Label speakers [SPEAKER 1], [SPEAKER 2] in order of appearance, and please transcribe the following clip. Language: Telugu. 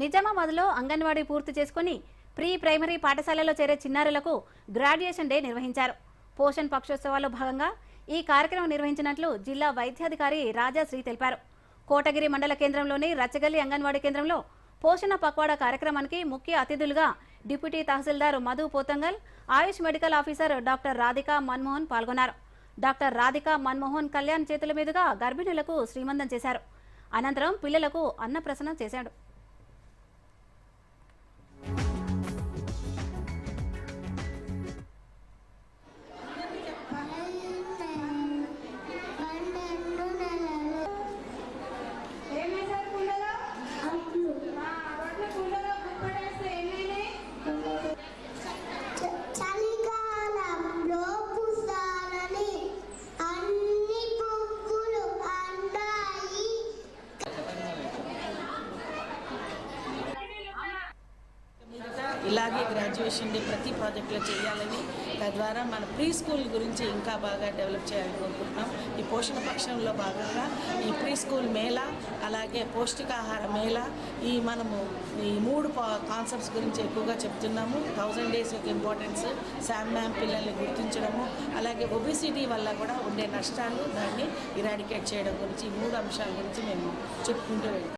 [SPEAKER 1] నిజామాబాద్లో అంగన్వాడీ పూర్తి చేసుకుని ప్రీ ప్రైమరీ పాఠశాలలో చేరే చిన్నారులకు గ్రాడ్యుయేషన్ డే నిర్వహించారు. పోషణ్ పక్షోత్సవాల్లో భాగంగా ఈ కార్యక్రమం నిర్వహించినట్లు జిల్లా వైద్యాధికారి రాజాశ్రీ తెలిపారు. కోటగిరి మండల కేంద్రంలోని రచ్చగల్లి అంగన్వాడీ కేంద్రంలో పోషణ పక్వాడా కార్యక్రమానికి ముఖ్య అతిథులుగా deputy tahsildar Madhu Pothangal Ayush medical officer doctor Radhika Manmohan పాల్గొన్నారు. డాక్టర్ రాధిక మన్మోహన్ కళ్యాణ్ చేతుల మీదుగా గర్భిణులకు శ్రీమంతం చేశారు. అనంతరం పిల్లలకు అన్నప్రసనం చేశాడు.
[SPEAKER 2] ఇలాగే గ్రాడ్యుయేషన్ డే ప్రతి ప్రాజెక్టులో చేయాలని తద్వారా మన ప్రీ స్కూల్ గురించి ఇంకా బాగా డెవలప్ చేయాలని కోరుకుంటున్నాం ఈ పోషణ పక్షంలో భాగంగా ఈ ప్రీ స్కూల్ మేళ అలాగే పౌష్టికాహార మేళ ఈ మనము ఈ మూడు కాన్సెప్ట్స్ గురించి ఎక్కువగా చెప్తున్నాము. థౌజండ్ డేస్ యొక్క ఇంపార్టెన్స్ శామ్ మ్యామ్ పిల్లల్ని గుర్తించడము అలాగే ఒబిసిటీ వల్ల కూడా ఉండే నష్టాలు దాన్ని ఇరాడికేట్ చేయడం గురించి ఈ మూడు అంశాల గురించి మేము చెప్పుకుంటూ వెళ్తాం.